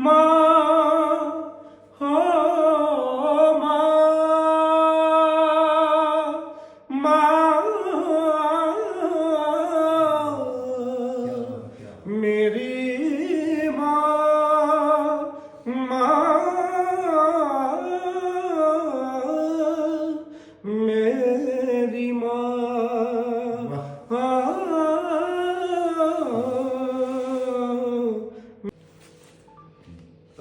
ਮਾਂ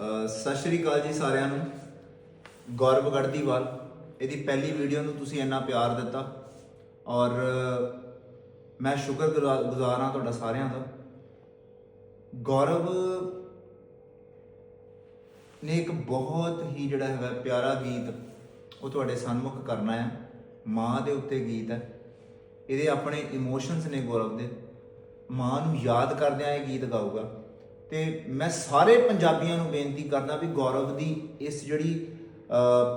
ਸਤਿ ਸ਼੍ਰੀ ਅਕਾਲ ਜੀ ਸਾਰਿਆਂ ਨੂੰ। ਗੌਰਵ ਗੜਦੀਵਾਲ, ਇਹਦੀ ਪਹਿਲੀ ਵੀਡੀਓ ਨੂੰ ਤੁਸੀਂ ਇੰਨਾ ਪਿਆਰ ਦਿੱਤਾ। ਔਰ ਮੈਂ ਸ਼ੁਕਰਗੁਜ਼ਾਰ, ਗੁਜ਼ਾਰ ਹਾਂ ਤੁਹਾਡਾ ਸਾਰਿਆਂ ਦਾ। ਗੌਰਵ ਨੇ ਇੱਕ ਬਹੁਤ ਹੀ ਜਿਹੜਾ ਹੈਗਾ ਪਿਆਰਾ ਗੀਤ, ਉਹ ਤੁਹਾਡੇ ਸਨਮੁਖ ਕਰਨਾ ਹੈ। ਮਾਂ ਦੇ ਉੱਤੇ ਗੀਤ ਹੈ। ਇਹਦੇ ਆਪਣੇ ਇਮੋਸ਼ਨਸ ਨੇ ਗੌਰਵ ਦੇ। ਮਾਂ ਨੂੰ ਯਾਦ ਕਰਦਿਆਂ ਇਹ ਗੀਤ ਗਾਊਗਾ। ਤੇ ਮੈਂ ਸਾਰੇ ਪੰਜਾਬੀਆਂ ਨੂੰ ਬੇਨਤੀ ਕਰਦਾ ਵੀ ਗੌਰਵ ਦੀ ਇਸ ਜਿਹੜੀ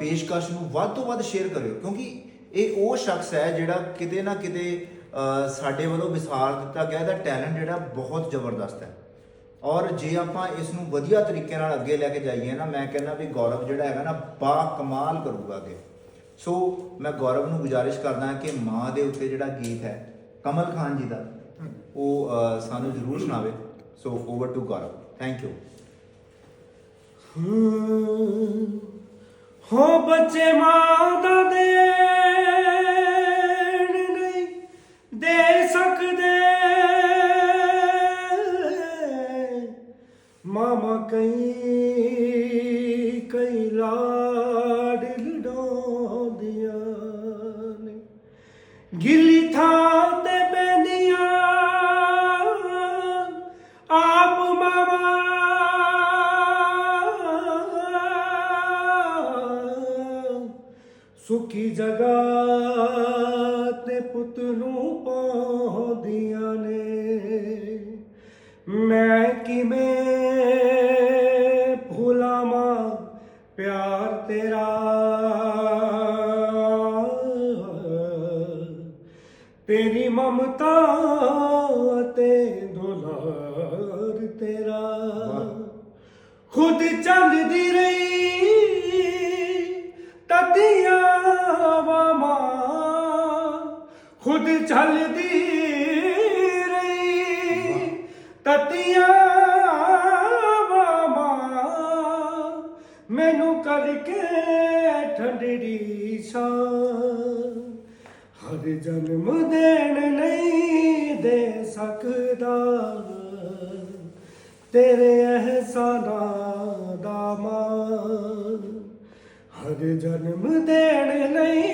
ਪੇਸ਼ਕਸ਼ ਨੂੰ ਵੱਧ ਤੋਂ ਵੱਧ ਸ਼ੇਅਰ ਕਰਿਓ, ਕਿਉਂਕਿ ਇਹ ਉਹ ਸ਼ਖਸ ਹੈ ਜਿਹੜਾ ਕਿਤੇ ਨਾ ਕਿਤੇ ਸਾਡੇ ਵੱਲੋਂ ਵਿਸਾਰ ਦਿੱਤਾ ਗਿਆ, ਇਹਦਾ ਟੈਲੈਂਟ ਜਿਹੜਾ ਬਹੁਤ ਜ਼ਬਰਦਸਤ ਹੈ। ਔਰ ਜੇ ਆਪਾਂ ਇਸ ਨੂੰ ਵਧੀਆ ਤਰੀਕੇ ਨਾਲ ਅੱਗੇ ਲੈ ਕੇ ਜਾਈਏ ਨਾ, ਮੈਂ ਕਹਿੰਦਾ ਵੀ ਗੌਰਵ ਜਿਹੜਾ ਹੈਗਾ ਨਾ, ਬਾ ਕਮਾਲ ਕਰੂਗਾ ਅੱਗੇ। ਸੋ ਮੈਂ ਗੌਰਵ ਨੂੰ ਗੁਜ਼ਾਰਿਸ਼ ਕਰਦਾ ਕਿ ਮਾਂ ਦੇ ਉੱਤੇ ਜਿਹੜਾ ਗੀਤ ਹੈ, ਕਮਲ ਖਾਨ ਜੀ ਦਾ, ਉਹ ਸਾਨੂੰ ਜ਼ਰੂਰ ਸੁਣਾਵੇ। So over to Gaurav thank you ਹੋ ਬੱਚੇ ਮਾਂ ਦਾ ਦੇਣ ਨਹੀਂ ਦੇ ਸਕਦੇ। ਮਾਮਾ ਕਈ ਕਈ ਲਾ ਸੁਖੀ ਜਗਾ ਤੇ ਪੁੱਤ ਨੂੰ ਪਾਉਂਦੀਆਂ ਨੇ। ਮੈਂ ਕਿਵੇਂ ਭੁਲਾਵਾਂ ਪਿਆਰ ਤੇਰਾ? ਤੇਰੀ ਮਮਤਾ ਤੇ ਦੁਲਾਰ ਤੇਰਾ। ਖੁਦ ਚੱਲਦੀ ਰਹੀ ਤਤੀਆਂ ਖੁਦ ਚੱਲਦੀ ਰਹੀ। ਤਤੀਆਂ ਵਾਮਾ ਮੈਨੂੰ ਕਰਕੇ ਠੰਡੜੀ ਸਾਂ। ਹਰ ਜਨਮ ਦੇਣ ਨਹੀਂ ਦੇ ਸਕਦਾ। ਤੇਰੇ ਅਹਿਸਾਨਾਂ ਦਾ ਮਾਣ। ਹਰ ਜਨਮ ਦੇਣ ਨਹੀਂ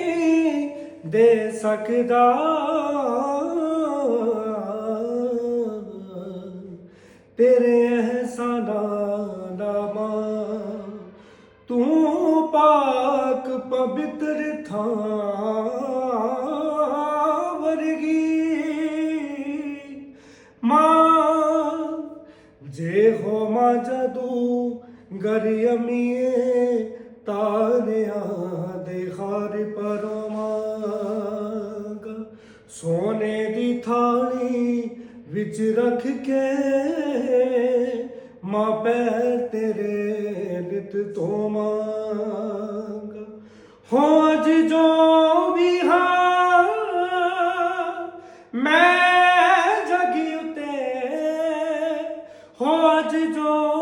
ਦੇ ਸਕਦਾ। ਤੇਰੇ ਅਹਿਸਾਨਾਂ ਦਾ ਮਾਣ ਤੂੰ ਪਾਕ ਪਵਿੱਤਰ ਥਾਂ ਵਰਗੀ ਮਾਂ। ਜੇ ਹੋ ਮਾਂ ਜਦੂ ਗਰਿਯਮੀਏ ਤਾ ਸੋਨੇ ਦੀ ਥਾਲੀ ਵਿੱਚ ਰੱਖ ਕੇ ਮਾਂ ਪੈਰ ਤੇਰੇ ਨਿਤ ਤੋਂ ਮੰਗ ਹੋ ਅੱਜ ਜੋ ਵੀ ਹਾਂ ਮੈਂ ਜਗੀ ਉਤੇ, ਹੋ ਅੱਜ ਜੋ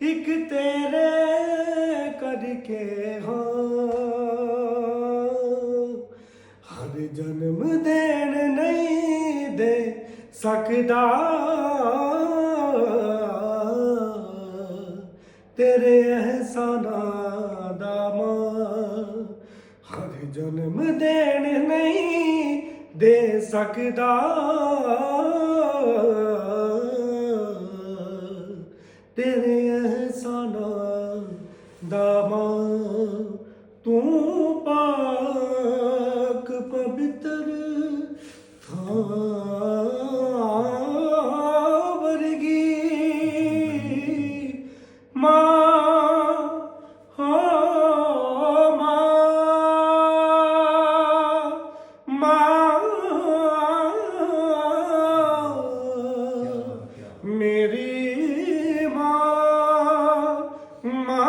ਇੱਕ ਤੇਰੇ ਕਰਕੇ ਹਾਂ। ਹਰ ਜਨਮ ਦੇਣ ਨਹੀਂ ਦੇ ਸਕਦਾ। ਤੇਰੇ ਅਹਿਸਾਨਾਂ ਦਾ ਮਾਂ ਹਰ ਜਨਮ ਦੇਣ ਨਹੀਂ ਦੇ ਸਕਦਾ। ਤੇਰੇ ਅਹਿਸਾਨਾਂ ਦਾ ਮਾਂ ਤੂੰ ਪਾਕ ਪਵਿੱਤਰ ਥਾਂ। ਮਾਂ